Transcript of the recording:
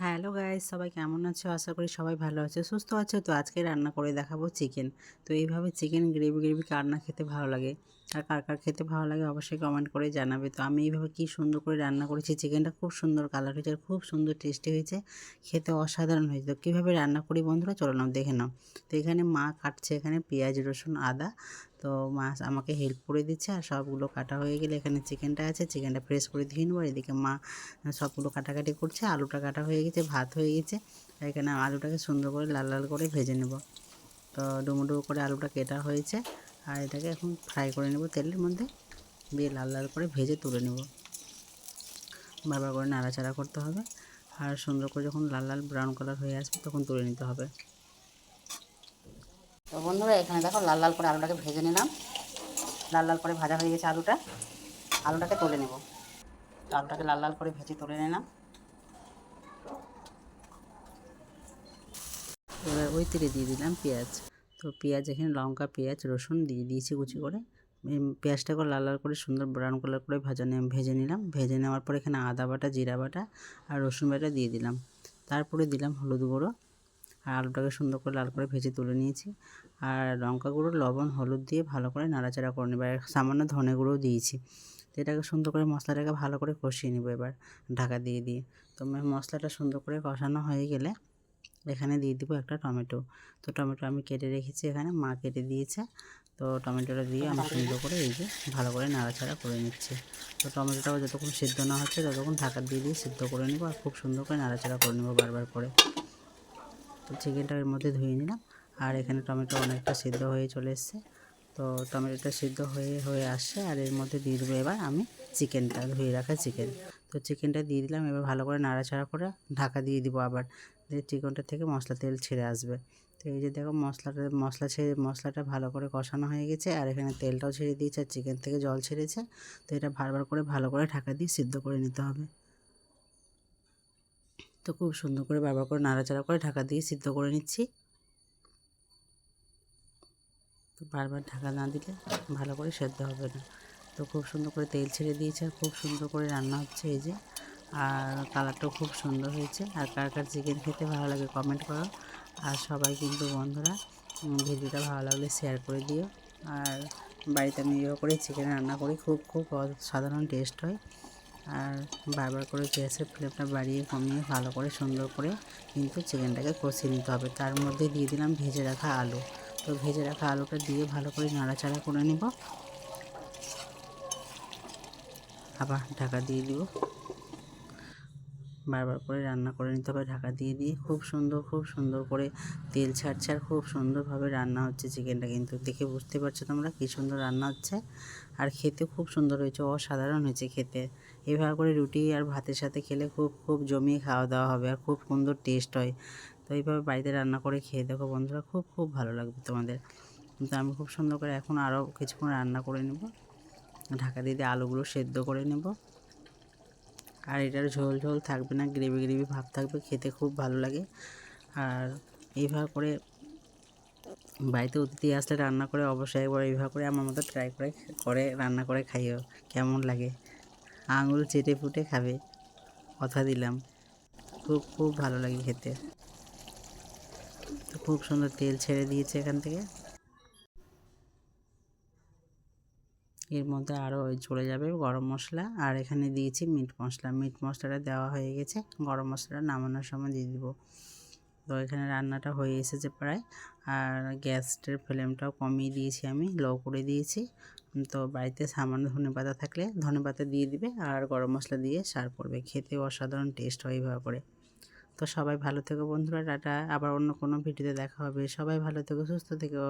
Hello guys, সবাই কেমন আছো? আশা করি সবাই ভালো আছে, সুস্থ আছে। তো আজকে রান্না করে দেখাবো চিকেন। তো এইভাবে চিকেন গ্রেভি গ্রেভি কার না খেতে ভালো লাগে আর কার কার খেতে ভালো লাগে অবশ্যই কমেন্ট করে জানাবে। তো আমি এইভাবে কি সুন্দর করে রান্না করেছি, চিকেনটা খুব সুন্দর কালার হয়েছে আর খুব সুন্দর টেস্টি হয়েছে, খেতে অসাধারণ হয়েছে। তো কীভাবে রান্না করি বন্ধুরা, চলো নাও দেখে নাও। তো এখানে মা কাটছে এখানে পেঁয়াজ, রসুন, আদা। তো মাছ আমাকে হেল্প করে দিচ্ছে আর সবগুলো কাটা হয়ে গেলে এখানে চিকেনটা আছে চিকেনটা ফ্রেশ করে ধুয়ে নেব। আর এদিকে মা সবগুলো কাটাকাটি করছে, আলুটা কাটা হয়ে গেছে, ভাত হয়ে গেছে। এখানে আলুটাকে সুন্দর করে লাল লাল করে ভেজে নেব। তো ডুমো ডুমো করে আলুটা কেটা হয়েছে। আর এটাকে এখন ফ্রাই করে নেব তেলের মধ্যে। দিয়ে লাল লাল করে ভেজে তুলে নেব। বারবার করে নাড়াচাড়া করতে হবে। আর সুন্দর করে যখন লাল লাল ব্রাউন কালার হয়ে আসবে তখন তুলে নিতে হবে। তো বন্ধুরা, এখানে দেখো লাল লাল করে আলুটাকে ভেজে নিলাম। লাল লাল করে ভাজা হয়ে গেছে আলুটা। আলুটাকে তুলে নেব। আলুটাকে লাল লাল করে ভেজে তুলে নিলাম। এবার ওই তেলে দিয়ে দিলাম পেঁয়াজ। তো পেঁয়াজ, এখানে লঙ্কা, পেঁয়াজ, রসুন দিয়ে দিয়েছি কুচি করে। পেঁয়াজটাকে লাল লাল করে সুন্দর ব্রাউন কালার করে ভাজা ভেজে নিলাম। ভেজে নেওয়ার পর এখানে আদা বাটা, জিরা বাটা আর রসুন বাটা দিয়ে দিলাম। তারপরে দিলাম হলুদ গুঁড়ো। আর আলুটাকে সুন্দর করে লাল করে ভেজে তুলে নিয়েছি। আর লঙ্কা গুঁড়ো, লবণ, হলুদ দিয়ে ভালো করে নাড়াচাড়া করে নেব। আর সামান্য ধনে গুঁড়োও দিয়েছি। তো এটাকে সুন্দর করে মশলাটাকে ভালো করে কষিয়ে নেব এবার ঢাকা দিয়ে দিয়ে। তো মশলাটা সুন্দর করে কষানো হয়ে গেলে এখানে দিয়ে দিব একটা টমেটো। তো টমেটো আমি কেটে রেখেছি এখানে, মা কেটে দিয়েছে। তো টমেটোটা দিয়ে আমি সুন্দর করে এই যে ভালো করে নাড়াচাড়া করে নিচ্ছি। তো টমেটোটাও যতক্ষণ সিদ্ধ না হচ্ছে ততক্ষণ ঢাকা দিয়ে দিয়ে সিদ্ধ করে নেব আর খুব সুন্দর করে নাড়াচাড়া করে নেব বারবার করে। তো চিকেনটা এর মধ্যে ধুয়ে নিলাম। আর এখানে টমেটো অনেকটা সিদ্ধ হয়ে চলে এসছে। তো টমেটোটা সিদ্ধ হয়ে হয়ে আসছে আর এর মধ্যে দিয়ে দেবো এবার আমি চিকেনটা, ধুয়ে রাখা চিকেন। তো চিকেনটা দিয়ে দিলাম, এবার ভালো করে নাড়াচাড়া করে ঢাকা দিয়ে দিব আবার। দিয়ে চিকেনটা থেকে মশলা তেল ছেড়ে আসবে। তো এই যে দেখো মশলাটা, মশলা ছেড়ে, মশলাটা ভালো করে কষানো হয়ে গেছে আর এখানে তেলটাও ছেড়ে দিয়েছে আর চিকেন থেকে জল ছেড়েছে। তো এটা বারবার করে ভালো করে ঢাকা দিয়ে সিদ্ধ করে নিতে হবে। তো খুব সুন্দর করে বারবার করে নাড়াচাড়া করে ঢাকা দিয়ে সিদ্ধ করে নিচ্ছি। তো বারবার ঢাকা না দিলে ভালো করে সেদ্ধ হবে না। তো খুব সুন্দর করে তেল ছেড়ে দিয়েছে আর খুব সুন্দর করে রান্না হচ্ছে এই যে। আর কালারটাও খুব সুন্দর হয়েছে। আর কার কার চিকেন খেতে ভালো লাগে কমেন্ট করো। আর সবাই কিন্তু বন্ধুরা ভিডিওটা ভালো লাগলে শেয়ার করে দিও। আর বাড়িতে আমি ইয়ে করে চিকেন রান্না করি, খুব খুব সাধারণ টেস্ট হয়। আর বারবার করে গ্যাসের ফ্লেমটা বাড়িয়ে কমিয়ে ভালো করে সুন্দর করে কিন্তু চিকেনটাকে কষিয়ে নিতে হবে। তার মধ্যে দিয়ে দিলাম ভেজে রাখা আলু। তো ভেজে রাখা আলুটা দিয়ে ভালো করে নাড়াচাড়া করে নেব। আবার ঢাকা দিয়ে দিব। বারবার করে রান্না করে নিতে হবে। ঢাকা দিয়ে দিয়ে খুব সুন্দর খুব সুন্দর করে তেল ছাড়ছে আর খুব সুন্দরভাবে রান্না হচ্ছে চিকেনটা কিন্তু। দেখে বুঝতে পারছ তোমরা কী সুন্দর রান্না হচ্ছে? আর খেতে খুব সুন্দর হয়েছে, অসাধারণ হয়েছে খেতে। এভাবে করে রুটি আর ভাতের সাথে খেলে খুব খুব জমিয়ে খাওয়া দাওয়া হবে আর খুব সুন্দর টেস্ট হয়। তো এইভাবে বাড়িতে রান্না করে খেয়ে দেখো বন্ধুরা, খুব খুব ভালো লাগবে তোমাদের। কিন্তু আমি খুব সুন্দর করে এখন আরও কিছুক্ষণ রান্না করে নেব। ঢাকা দিয়ে দিয়ে আলুগুলো সেদ্ধ করে নেব। আর এটার ঝোল ঝোল থাকবে না, গ্রেভি গ্রেভি ভাব থাকবে, খেতে খুব ভালো লাগে। আর এইভাবে করে বাড়িতে অতিথি আসলে রান্না করে অবশ্যই একবার এইভাবে করে আমার মতো ট্রাই করে করে রান্না করে খাইও, কেমন লাগে। আঙুল চেটে ফুটে খাবে, কথা দিলাম। খুব খুব ভালো লাগে খেতে। তো খুব সুন্দর তেল ছেড়ে দিয়েছে এখান থেকে। এর মধ্যে আরও চলে যাবে গরম মশলা। আর এখানে দিয়েছি মিট মশলা। মিট মশলাটা দেওয়া হয়ে গেছে। গরম মশলাটা নামানোর সময় দিয়ে দিব। তো এখানে রান্নাটা হয়ে এসেছে প্রায়। আর গ্যাসটার ফ্লেমটাও কমিয়ে দিয়েছি আমি, লো করে দিয়েছি। তো বাড়িতে সামান্য ধনে পাতা থাকলে ধনে পাতা দিয়ে দিবে আর গরম মশলা দিয়ে সার করবে। খেতে অসাধারণ টেস্ট হয় এইভাবে করে। তো সবাই ভালো থেকো বন্ধুরা, টাটা। আবার অন্য কোনো ভিডিওতে দেখা হবে। সবাই ভালো থেকো, সুস্থ থেকো।